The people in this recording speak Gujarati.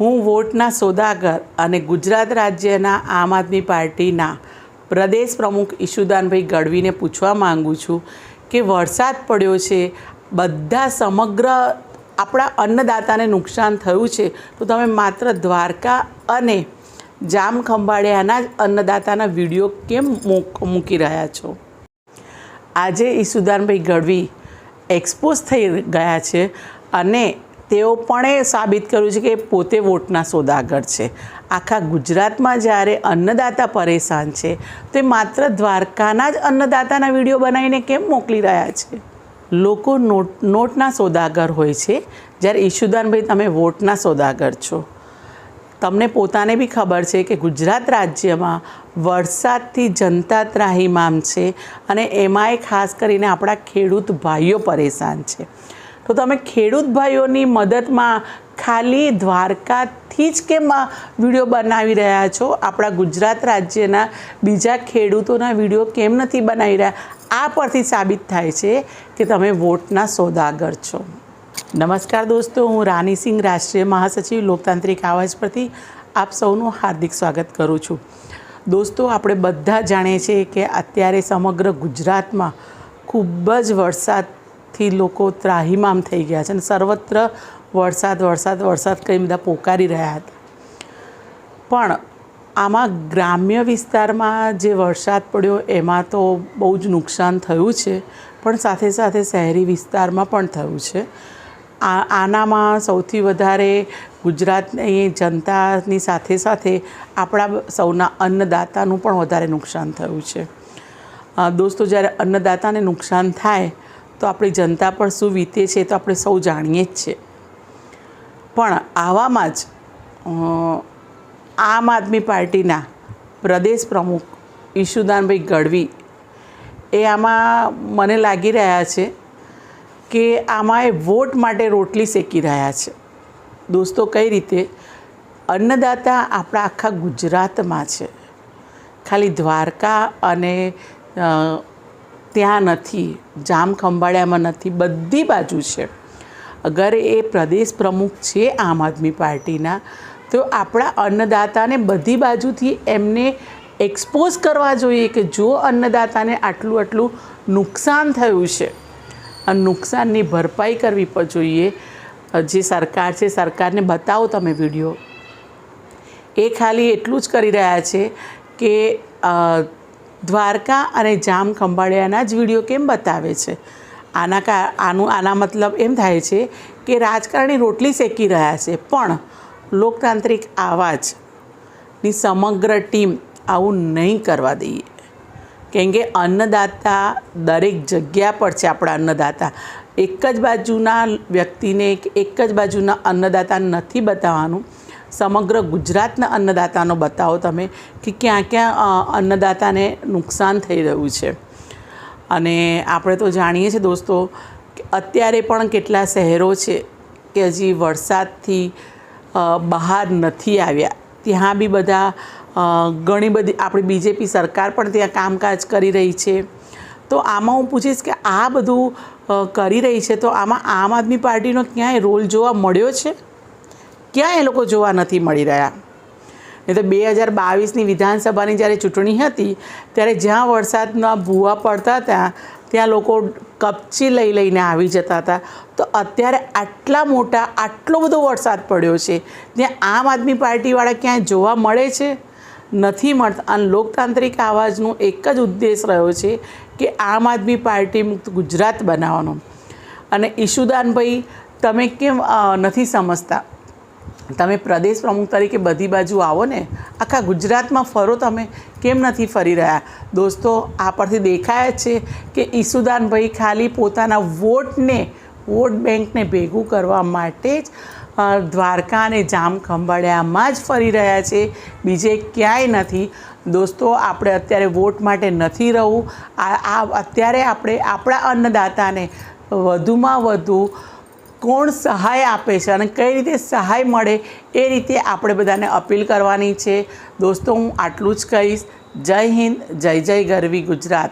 હું વોટના સોદાગર અને ગુજરાત રાજ્યના આમ આદમી પાર્ટીના પ્રદેશ પ્રમુખ ઈશુદાનભાઈ ગઢવીને પૂછવા માંગુ છું કે વરસાદ પડ્યો છે, બધા સમગ્ર આપણા અન્નદાતાને નુકસાન થયું છે, તો તમે માત્ર દ્વારકા અને જામ ખંભાળિયાના જ અન્નદાતાના વીડિયો કેમ મૂક- રહ્યા છો? આજે ઈશુદાનભાઈ ગઢવી એક્સપોઝ થઈ ગયા છે અને તેઓ પણ એ સાબિત કર્યું છે કે પોતે વોટના સોદાગર છે. આખા ગુજરાતમાં જ્યારે અન્નદાતા પરેશાન છે, તે માત્ર દ્વારકાના જ અન્નદાતાના વીડિયો બનાવીને કેમ મોકલી રહ્યા છે? લોકો નોટ, નોટના સોદાગર હોય છે. જ્યારે ઈશુદાનભાઈ, તમે વોટના સોદાગર છો. તમને પોતાને બી ખબર છે કે ગુજરાત રાજ્યમાં વરસાદથી જનતા ત્રાહીમામ છે અને એમાંય ખાસ કરીને આપણા ખેડૂત ભાઈઓ પરેશાન છે. તો તમે ખેડૂત ભાઈઓની મદદમાં ખાલી દ્વારકાથી જ કેમ આ વીડિયો બનાવી રહ્યા છો? આપણા ગુજરાત રાજ્યના બીજા ખેડૂતોના વીડિયો કેમ નથી બનાવી રહ્યા? આ પરથી સાબિત થાય છે કે તમે વોટના સોદાગર છો. નમસ્કાર દોસ્તો, હું રાનીસિંહ રાષ્ટ્રીય મહાસચિવ, લોકતાંત્રિક આવાજ પરથી આપ સૌનું હાર્દિક સ્વાગત કરું છું. દોસ્તો, આપણે બધા જાણીએ છીએ કે અત્યારે સમગ્ર ગુજરાતમાં ખૂબ જ વરસાદથી લોકો ત્રાહીમામ થઈ ગયા છે અને સર્વત્ર વરસાદ વરસાદ વરસાદ કંઈ બધા પોકારી રહ્યા હતા. પણ આમાં ગ્રામ્ય વિસ્તારમાં જે વરસાદ પડ્યો એમાં તો બહુ જ નુકસાન થયું છે, પણ સાથે સાથે શહેરી વિસ્તારમાં પણ થયું છે. આ, આનામાં સૌથી વધારે ગુજરાતની જનતાની સાથે સાથે આપણા સૌના અન્નદાતાનું પણ વધારે નુકસાન થયું છે. દોસ્તો, જ્યારે અન્નદાતાને નુકસાન થાય તો આપણી જનતા પર શું વીતે છે તો આપણે સૌ જાણીએ જ છે પણ આવામાં જ આમ આદમી પાર્ટીના પ્રદેશ પ્રમુખ ઈશુદાનભાઈ ગઢવી એ આમાં મને લાગી રહ્યા છે કે આમાં એ વોટ માટે રોટલી શેકી રહ્યા છે. દોસ્તો, કઈ રીતે? અન્નદાતા આપણા આખા ગુજરાતમાં છે. ખાલી દ્વારકા અને ત્યાં નથી, જામ ખંભાળિયામાં નથી, બધી બાજુ છે. અગર એ પ્રદેશ પ્રમુખ છે આમ આદમી પાર્ટીના, તો આપણા અન્નદાતાને બધી બાજુથી એમને એક્સપોઝ કરવા જોઈએ કે જો અન્નદાતાને આટલું આટલું નુકસાન થયું છે અને નુકસાનની ભરપાઈ કરવી પણ જોઈએ. જે સરકાર છે, સરકારને બતાવો તમે વીડિયો. એ ખાલી એટલું જ કરી રહ્યા છે કે દ્વારકા અને જામ ખંભાળિયાના જ વીડિયો કેમ બતાવે છે? આના કા, આનું, આના મતલબ એમ થાય છે કે રાજકારણી રોટલી શેકી રહ્યા છે, પણ લોકતાંત્રિક આવાજની સમગ્ર ટીમ આવું નહીં કરવા દઈએ. કેમ કે અન્નદાતા દરેક જગ્યા પર છે આપણા અન્નદાતા. એક જ બાજુના વ્યક્તિને, એક જ બાજુના અન્નદાતા નથી બતાવવાનું. સમગ્ર ગુજરાતના અન્નદાતાનો બતાવો તમે કે ક્યાં ક્યાં અન્નદાતાને નુકસાન થઈ રહ્યું છે. અને આપણે તો જાણીએ છીએ દોસ્તો કે અત્યારે પણ કેટલા શહેરો છે કે હજી વરસાદથી બહાર નથી આવ્યા. ત્યાં બી બધા ઘણી બધી આપણી બીજેપી સરકાર પણ ત્યાં કામકાજ કરી રહી છે. તો આમાં હું પૂછીશ કે આ બધું કરી રહી છે તો આમાં આમ આદમી પાર્ટીનો ક્યાંય રોલ જોવા મળ્યો છે? ક્યાં એ લોકો જોવા નથી મળી રહ્યા. નહીં તો બે હજાર બાવીસની વિધાનસભાની જ્યારે ચૂંટણી હતી, ત્યારે જ્યાં વરસાદના ભૂવા પડતા હતા, ત્યાં લોકો કપચી લઈ લઈને આવી જતા હતા. તો અત્યારે આટલા મોટા, આટલો બધો વરસાદ પડ્યો છે, ત્યાં આમ આદમી પાર્ટીવાળા ક્યાંય જોવા મળે છે? નથી મળતા. અને લોકતાંત્રિક આવાજનું એક જ ઉદ્દેશ રહ્યો છે કે આમ આદમી પાર્ટી મુક્ત ગુજરાત બનાવવાનો. અને ઈશુદાનભાઈ, તમે કેમ નથી સમજતા? તમે પ્રદેશ પ્રમુખ તરીકે બધી બાજુ આવો ને, આખા ગુજરાતમાં ફરો તમે, કેમ નથી ફરી રહ્યા? દોસ્તો, આ પરથી દેખાય છે કે ઈસુદાનભાઈ ખાલી પોતાના વોટને, વોટ બેંકને ભેગું કરવા માટે જ દ્વારકા અને જામ ખંભાળિયામાં જ ફરી રહ્યા છે. બીજે ક્યાંય નથી. દોસ્તો, આપણે અત્યારે વોટ માટે નથી રહું આ, અત્યારે આપણે આપણા અન્નદાતાને વધુમાં વધુ કોણ સહાય આપે છે અને કઈ રીતે સહાય મળે એ રીતે આપણે બધાને અપીલ કરવાની છે. દોસ્તો, હું આટલું જ કહીશ. જય હિન્દ, જય જય ગરવી ગુજરાત.